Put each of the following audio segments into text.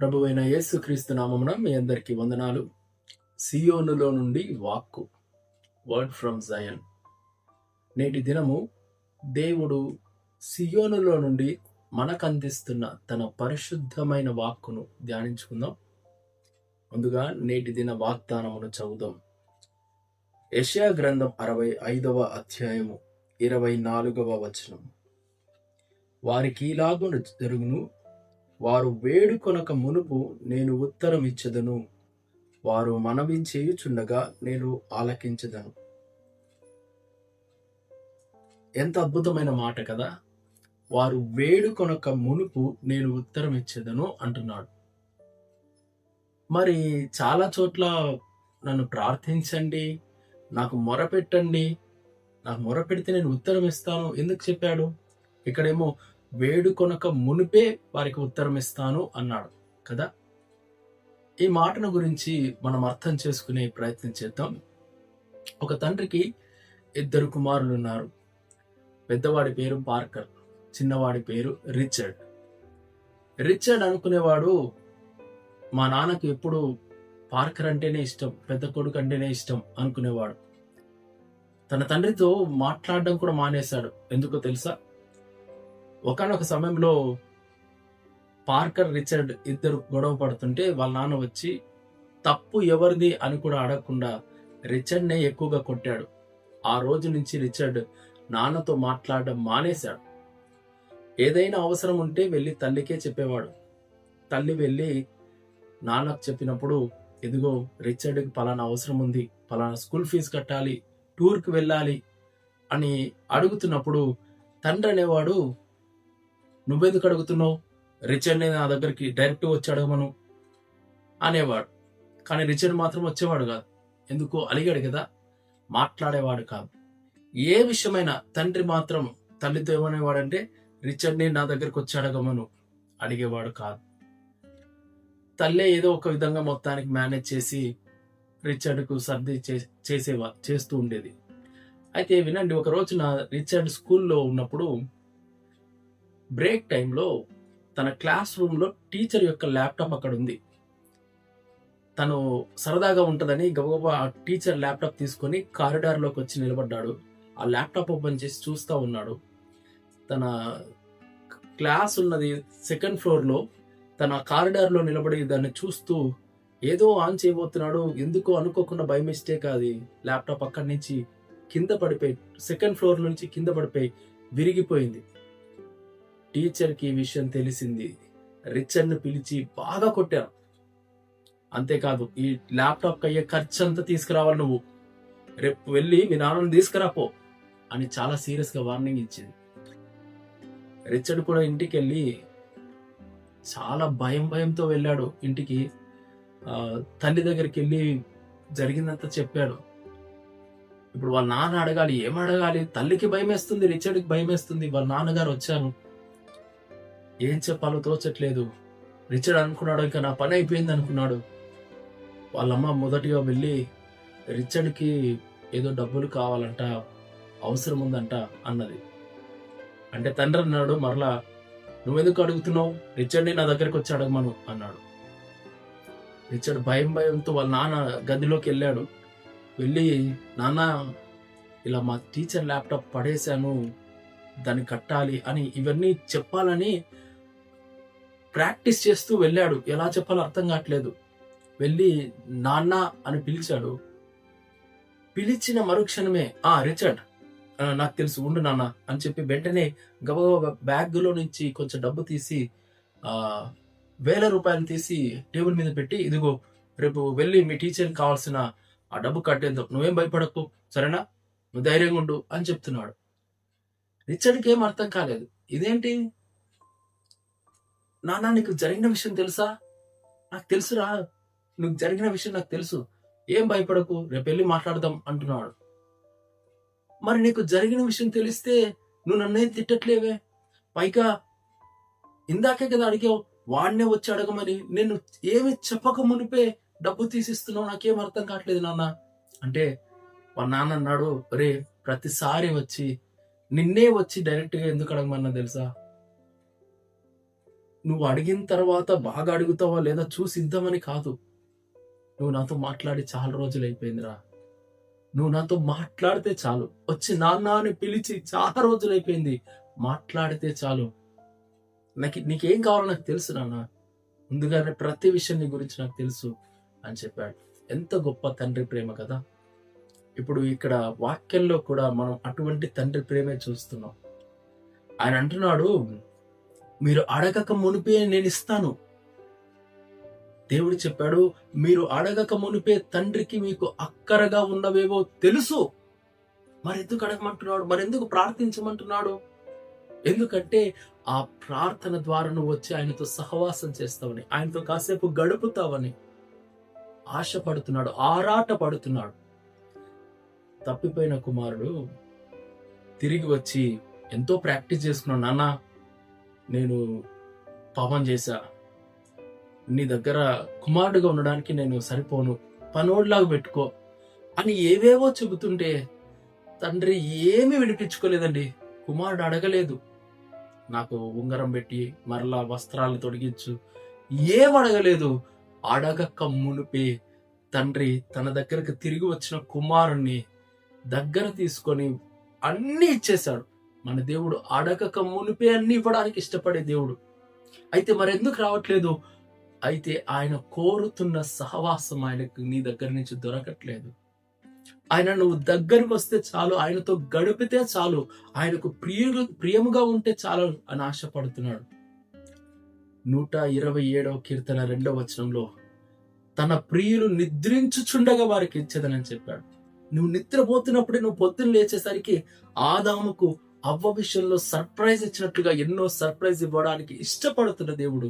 ప్రభు అయిన యేసుక్రీస్తు నామమున మీ అందరికీ వందనాలు. సియోనులో నుండి వాక్కు వర్డ్ ఫ్రమ్ జయన్ నేటి దినము దేవుడు సియోనులో నుండి మనకు అందిస్తున్న తన పరిశుద్ధమైన వాక్కును ధ్యానించుకుందాం. ముందుగా నేటి దిన వాగ్దానమును చదువుదాం. యషియా గ్రంథం అరవై ఐదవ అధ్యాయము ఇరవై నాలుగవ వచనం వారికి ఇలాగున జరుగును వారు వేడుకొనక మునుపు నేను ఉత్తరం ఇచ్చదను. వారు మనవి చేయుచుండగా నేను ఆలకించదను. ఎంత అద్భుతమైన మాట కదా! వారు వేడుకొనక మునుపు నేను ఉత్తరం ఇచ్చేదను అంటున్నాడు. మరి చాలా చోట్ల నన్ను ప్రార్థించండి నాకు మొరపెట్టండి నాకు మొరపెడితే నేను ఉత్తరం ఇస్తాను ఎందుకు చెప్పాడు? ఇక్కడేమో వేడుకొనక మునిపే వారికి ఉత్తరం ఇస్తాను అన్నాడు కదా? ఈ మాటను గురించి మనం అర్థం చేసుకునే ప్రయత్నం చేద్దాం. ఒక తండ్రికి ఇద్దరు కుమారులు ఉన్నారు. పెద్దవాడి పేరు పార్కర్ చిన్నవాడి పేరు రిచర్డ్. రిచర్డ్ అనుకునేవాడు మా నాన్నకు ఎప్పుడు పార్కర్ అంటేనే ఇష్టం పెద్ద కొడుకు అంటేనే ఇష్టం అనుకునేవాడు. తన తండ్రితో మాట్లాడడం కూడా మానేశాడు. ఎందుకో తెలుసా? ఒకనొక సమయంలో పార్కర్ రిచర్డ్ ఇద్దరు గొడవ పడుతుంటే వాళ్ళ నాన్న వచ్చి తప్పు ఎవరిది? అని కూడా అడగకుండా రిచర్డ్నే ఎక్కువగా కొట్టాడు. ఆ రోజు నుంచి రిచర్డ్ నాన్నతో మాట్లాడడం మానేశాడు. ఏదైనా అవసరం ఉంటే వెళ్ళి తల్లికే చెప్పేవాడు. తల్లి వెళ్ళి నాన్నకు చెప్పినప్పుడు ఇదిగో రిచర్డ్కి పలానా అవసరం ఉంది పలానా స్కూల్ ఫీజు కట్టాలి టూర్కి వెళ్ళాలి అని అడుగుతున్నప్పుడు తండ్రి అనేవాడు నువ్వెందుకు అడుగుతున్నావు? రిచర్డ్ నా దగ్గరికి డైరెక్ట్ వచ్చి అడగమను అనేవాడు. కానీ రిచర్డ్ మాత్రం వచ్చేవాడు కాదు. ఎందుకు అలిగాడు కదా? మాట్లాడేవాడు కాదు. ఏ విషయమైనా తండ్రి మాత్రం తల్లితో ఏమనేవాడంటే రిచర్డ్ని నా దగ్గరికి వచ్చి అడగమను అడిగేవాడు కాదు. తల్లే ఏదో ఒక విధంగా మొత్తానికి మేనేజ్ చేసి రిచర్డ్కు సర్ది చే- చేసేవా చేస్తూ ఉండేది. అయితే వినండి ఒక రోజున రిచర్డ్ స్కూల్లో ఉన్నప్పుడు బ్రేక్ టైంలో తన క్లాస్ రూమ్లో టీచర్ యొక్క ల్యాప్టాప్ అక్కడ ఉంది. తను సరదాగా ఉంటుందని గబగబా ఆ టీచర్ ల్యాప్టాప్ తీసుకొని కారిడార్లోకి వచ్చి నిలబడ్డాడు. ఆ ల్యాప్టాప్ ఓపెన్ చేసి చూస్తూ ఉన్నాడు. తన క్లాస్ ఉన్నది సెకండ్ ఫ్లోర్లో. తన కారిడార్లో నిలబడి దాన్ని చూస్తూ ఏదో ఆన్ చేయబోతున్నాడు. ఎందుకో అనుకోకుండా బై మిస్టేక్ అది. ల్యాప్టాప్ అక్కడి నుంచి కింద పడిపోయి సెకండ్ ఫ్లోర్ నుంచి కింద పడిపోయి విరిగిపోయింది. టీచర్కి ఈ విషయం తెలిసింది. రిచర్డ్ని పిలిచి బాగా కొట్టారు. అంతేకాదు ఈ ల్యాప్టాప్ అయ్యే ఖర్చు అంతా తీసుకురావాలి నువ్వు. రేపు వెళ్ళి మీ నాన్నని తీసుకురాపో అని చాలా సీరియస్గా వార్నింగ్ ఇచ్చింది. రిచర్డ్ కూడా ఇంటికి వెళ్ళి చాలా భయం భయంతో వెళ్ళాడు. ఇంటికి తల్లి దగ్గరికి వెళ్ళి జరిగిందంతా చెప్పాడు. ఇప్పుడు వాళ్ళ నాన్న అడగాలి ఏం అడగాలి? తల్లికి భయం వేస్తుంది రిచర్డ్కి భయం వేస్తుంది వాళ్ళ నాన్నగారు వచ్చాను ఏం చెప్పాలో తోచట్లేదు. రిచర్డ్ అనుకున్నాడు ఇంకా నా పని అయిపోయింది అనుకున్నాడు. వాళ్ళమ్మ మొదటిగా వెళ్ళి రిచర్డ్కి ఏదో డబ్బులు కావాలంట అవసరం ఉందంట అన్నది. అంటే తండ్రి అన్నాడు మరలా నువ్వెందుకు అడుగుతున్నావు? రిచర్డ్ని నా దగ్గరికి వచ్చి అడగమను అన్నాడు. రిచర్డ్ భయం భయంతో వాళ్ళ నాన్న గదిలోకి వెళ్ళాడు. వెళ్ళి నాన్న ఇలా మా టీచర్ ల్యాప్టాప్ పడేశాను దాన్ని కట్టాలి అని ఇవన్నీ చెప్పాలని ప్రాక్టీస్ చేస్తూ వెళ్ళాడు. ఎలా చెప్పాలో అర్థం కావట్లేదు. వెళ్ళి నాన్న అని పిలిచాడు. పిలిచిన మరుక్షణమే ఆ రిచర్డ్ నాకు తెలుసు ఉండు నాన్న అని చెప్పి వెంటనే గబగబా బ్యాగ్లో నుంచి కొంచెం డబ్బు తీసి ఆ వేల రూపాయలు తీసి టేబుల్ మీద పెట్టి ఇదిగో రేపు వెళ్ళి మీ టీచర్కి కావాల్సిన ఆ డబ్బు కట్టేద్దాం నువ్వేం భయపడకు సరేనా? నువ్వు ధైర్యంగా ఉండు అని చెప్తున్నాడు. రిచర్డ్కి ఏం అర్థం కాలేదు. ఇదేంటి? నాన్న నీకు జరిగిన విషయం తెలుసా? నాకు తెలుసురా. నువ్వు జరిగిన విషయం నాకు తెలుసు. ఏం భయపడకు రేపు వెళ్ళి మాట్లాడదాం అంటున్నాడు. మరి నీకు జరిగిన విషయం తెలిస్తే నువ్వు నన్నేం తిట్టట్లేవే? పైగా ఇందాకే కదా అడిగావు వాడినే వచ్చి అడగమని. నేను ఏమి చెప్పక మునిపే డబ్బు తీసిస్తున్నావు నాకేం అర్థం కావట్లేదు నాన్న. అంటే వాళ్ళ నాన్న అన్నాడు రే ప్రతిసారి వచ్చి నిన్నే వచ్చి డైరెక్ట్గా ఎందుకు అడగమన్నా తెలుసా? నువ్వు అడిగిన తర్వాత బాగా అడుగుతావా లేదా చూసి ఇద్దామని కాదు. నువ్వు నాతో మాట్లాడి చాలా రోజులు అయిపోయిందిరా. నువ్వు నాతో మాట్లాడితే చాలు. వచ్చి నాన్న అని పిలిచి చాలా రోజులు అయిపోయింది. మాట్లాడితే చాలు. నాకు నీకేం కావాలో నాకు తెలుసు నాన్న. ముందుగానే ప్రతి విషయం నీ గురించి నాకు తెలుసు అని చెప్పాడు. ఎంత గొప్ప తండ్రి ప్రేమ కదా. ఇప్పుడు ఇక్కడ వాక్యంలో కూడా మనం అటువంటి తండ్రి ప్రేమే చూస్తున్నాం. ఆయన అంటున్నాడు మీరు అడగక మునిపే నేను ఇస్తాను. దేవుడు చెప్పాడు మీరు అడగక మునిపే తండ్రికి మీకు అక్కరగా ఉన్నవేవో తెలుసు. మరెందుకు అడగమంటున్నాడు? మరెందుకు ప్రార్థించమంటున్నాడు? ఎందుకంటే ఆ ప్రార్థన ద్వారా నువ్వు వచ్చి ఆయనతో సహవాసం చేస్తావని ఆయనతో కాసేపు గడుపుతావని ఆశపడుతున్నాడు ఆరాట పడుతున్నాడు తప్పిపోయిన కుమారుడు తిరిగి వచ్చి ఎంతో ప్రాక్టీస్ చేసుకున్నాడు నాన్న నేను పాపం చేశా. నీ దగ్గర కుమారుడుగా ఉండడానికి నేను సరిపోను. పనోడ్లాగా పెట్టుకో. అని ఏవేవో చెబుతుంటే తండ్రి ఏమీ వినిపించుకోలేదండి. కుమారుడు అడగలేదు. నాకు ఉంగరం పెట్టి మరలా వస్త్రాలు తొడిగించు. ఏం అడగలేదు. అడగక మునిపే తండ్రి తన దగ్గరకు తిరిగి వచ్చిన కుమారుణ్ణి దగ్గర తీసుకొని అన్నీ ఇచ్చేశాడు. మన దేవుడు అడగక మునిపే అన్ని ఇవ్వడానికి ఇష్టపడే దేవుడు. అయితే మరెందుకు రావట్లేదు? అయితే ఆయన కోరుతున్న సహవాసం ఆయనకు నీ దగ్గర నుంచి దొరకట్లేదు. ఆయన నువ్వు దగ్గరకు వస్తే చాలు ఆయనతో గడిపితే చాలు ఆయనకు ప్రియులు ప్రియముగా ఉంటే చాలు అని ఆశపడుతున్నాడు. నూట ఇరవై ఏడవ కీర్తన రెండవ వచనంలో తన ప్రియులు నిద్రించుచుండగా వారికి ఇచ్చేదనని చెప్పాడు. నువ్వు నిద్రపోతున్నప్పుడే నువ్వు పొద్దున్న లేచేసరికి ఆదాముకు అవ్వ విషయంలో సర్ప్రైజ్ ఇచ్చినట్టుగా ఎన్నో సర్ప్రైజ్ ఇవ్వడానికి ఇష్టపడుతున్న దేవుడు.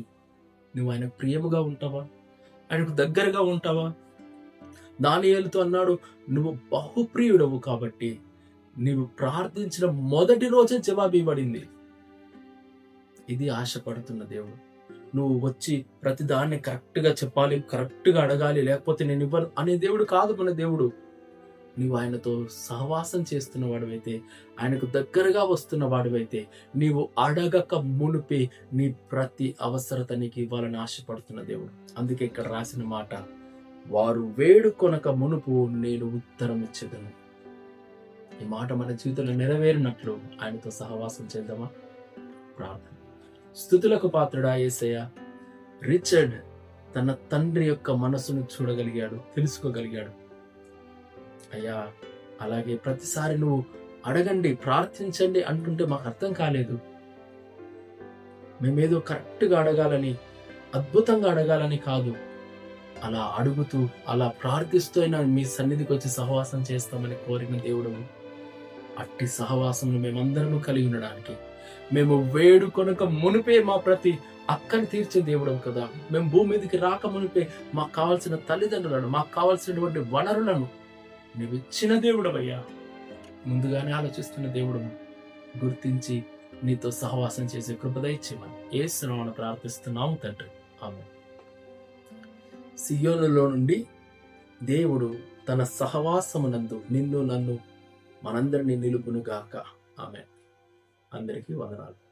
నువ్వు ఆయన ప్రియముగా ఉంటావా? ఆయనకు దగ్గరగా ఉంటావా? దానియాలతో అన్నాడు నువ్వు బహుప్రియుడవు కాబట్టి నీవు ప్రార్థించిన మొదటి రోజే జవాబు ఇవ్వబడింది. ఇది ఆశపడుతున్న దేవుడు. నువ్వు వచ్చి ప్రతి దాన్ని చెప్పాలి కరెక్ట్గా అడగాలి లేకపోతే నేను ఇవ్వను అనే దేవుడు కాదు మన దేవుడు. నీవు ఆయనతో సహవాసం చేస్తున్న వాడివైతే ఆయనకు దగ్గరగా వస్తున్న వాడివైతే నీవు అడగక మునిపి నీ ప్రతి అవసరత నీకు ఇవ్వాలని ఆశపడుతున్న దేవుడు. అందుకే ఇక్కడ రాసిన మాట వారు వేడుకొనక మునుపు నేను ఉత్తరం ఇచ్చేదను ఈ మాట మన జీవితంలో నెరవేరినట్లు ఆయనతో సహవాసం చేద్దామా? ప్రార్థన. స్థుతులకు పాత్రుడా ఏసయ్య రిచర్డ్ తన తండ్రి యొక్క మనసును చూడగలిగాడు తెలుసుకోగలిగాడు. అయ్యా అలాగే ప్రతిసారి నువ్వు అడగండి ప్రార్థించండి అంటుంటే మాకు అర్థం కాలేదు. మేమేదో కరెక్ట్గా అడగాలని అద్భుతంగా అడగాలని కాదు. అలా అడుగుతూ అలా ప్రార్థిస్తూ అయినా మీ సన్నిధికి వచ్చి సహవాసం చేస్తామని కోరిన దేవుడు అట్టి సహవాసంలో మేమందరము కలిగి ఉండడానికి మేము వేడుకొనక మునిపే మా ప్రతి అక్కని తీర్చే దేవుడం కదా. మేము భూమి మీదకి రాక మునిపే మాకు కావాల్సిన తల్లిదండ్రులను మాకు కావాల్సినటువంటి వనరులను నీవు ఇచ్చిన దేవుడవయ్యా. ముందుగానే ఆలోచిస్తున్న దేవుడు గుర్తించి నీతో సహవాసం చేసే కృపదయిచ్చేమని ఏ శ్రమను ప్రార్థిస్తున్నాము తండ్రి. ఆమె సియోనులో నుండి దేవుడు తన సహవాసమునందు నిన్ను నన్ను మనందరినీ నిలుపునుగాక. ఆమె అందరికీ వందనాలు.